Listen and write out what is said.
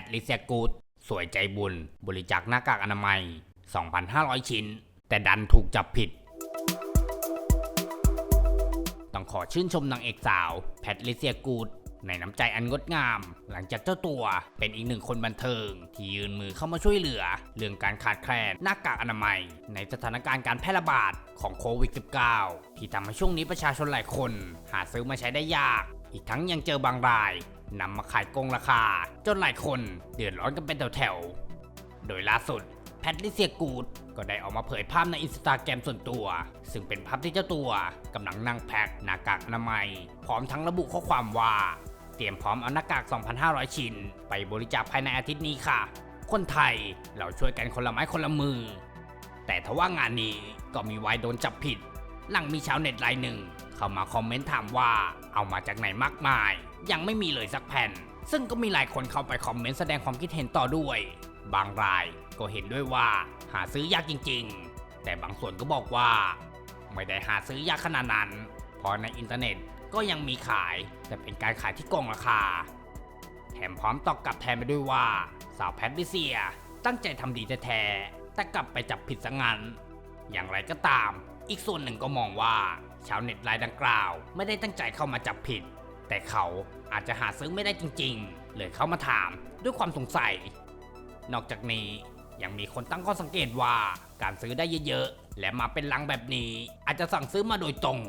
ทริเซียกูดสวยใจบุญ บริจาคหน้ากากอนามัย 2,500 ชิ้น แต่ดันถูกจับผิด ต้องขอชื่นชมนางเอกสาว แพทริเซียกูดในน้ำใจอันงดงาม หลังจากเจ้าตัวเป็นอีกหนึ่งคนบันเทิง ที่ยืนมือเข้ามาช่วยเหลือ เรื่องการขาดแคลนหน้ากากอนามัย ในสถานการณ์การแพร่ระบาดของโควิด -19 ที่ทำให้ช่วงนี้ประชาชนหลายคน หาซื้อมาใช้ได้ยาก อีกทั้งยังเจอบางราย นำมาขายโกงราคา จนหลายคนเดือดร้อนกันเป็นแถวๆ โดยล่าสุดแพทริเซียกูดก็ได้ออกมาเผยภาพในอินสตาแกรมส่วนตัว ซึ่งเป็นภาพที่เจ้าตัวกำลังนั่งแพ็คหน้ากากอนามัย พร้อมทั้งระบุข้อความว่า เตรียมพร้อมเอาหน้ากาก 2,500 ชิ้น ไปบริจาคภายในอาทิตย์นี้ค่ะ คนไทยเราช่วยกันคนละไม้คนละมือ แต่ทว่างานนี้ก็มีวายโดนจับผิด หลังมีชาวเน็ตรายหนึ่ง เข้ามาคอมเมนต์ถามว่าเอามาจากไหนมากมาย ยังไม่มีเลยสักแผ่น ซึ่งก็มีหลายคนเข้าไปคอมเมนต์แสดงความคิดเห็นต่อด้วย บางรายก็เห็นด้วยว่าหาซื้อยากจริง ๆ แต่บางส่วนก็บอกว่า ไม่ได้หาซื้อยากขนาดนั้น เพราะในอินเทอร์เน็ตก็ยังมีขาย แต่เป็นการขายที่โกงราคา แถมพร้อมตอบกลับแทนไปด้วยว่าสาวแพทริเซีย ตั้งใจทำดีแท้แต่กลับไปจับผิดซะงั้น อย่างไรก็ตาม อีกส่วนหนึ่งก็มองว่าชาวเน็ตรายดังกล่าว ไม่ได้ตั้งใจเข้ามาจับผิด แต่เขาอาจจะหาซื้อไม่ได้จริง ๆ เลยเข้ามาถามด้วยความสงสัย นอกจากนี้ยังมีคนตั้งข้อสังเกตว่าการซื้อได้เยอะๆ และมาเป็นลังแบบนี้อาจจะสั่งซื้อมาโดยตรง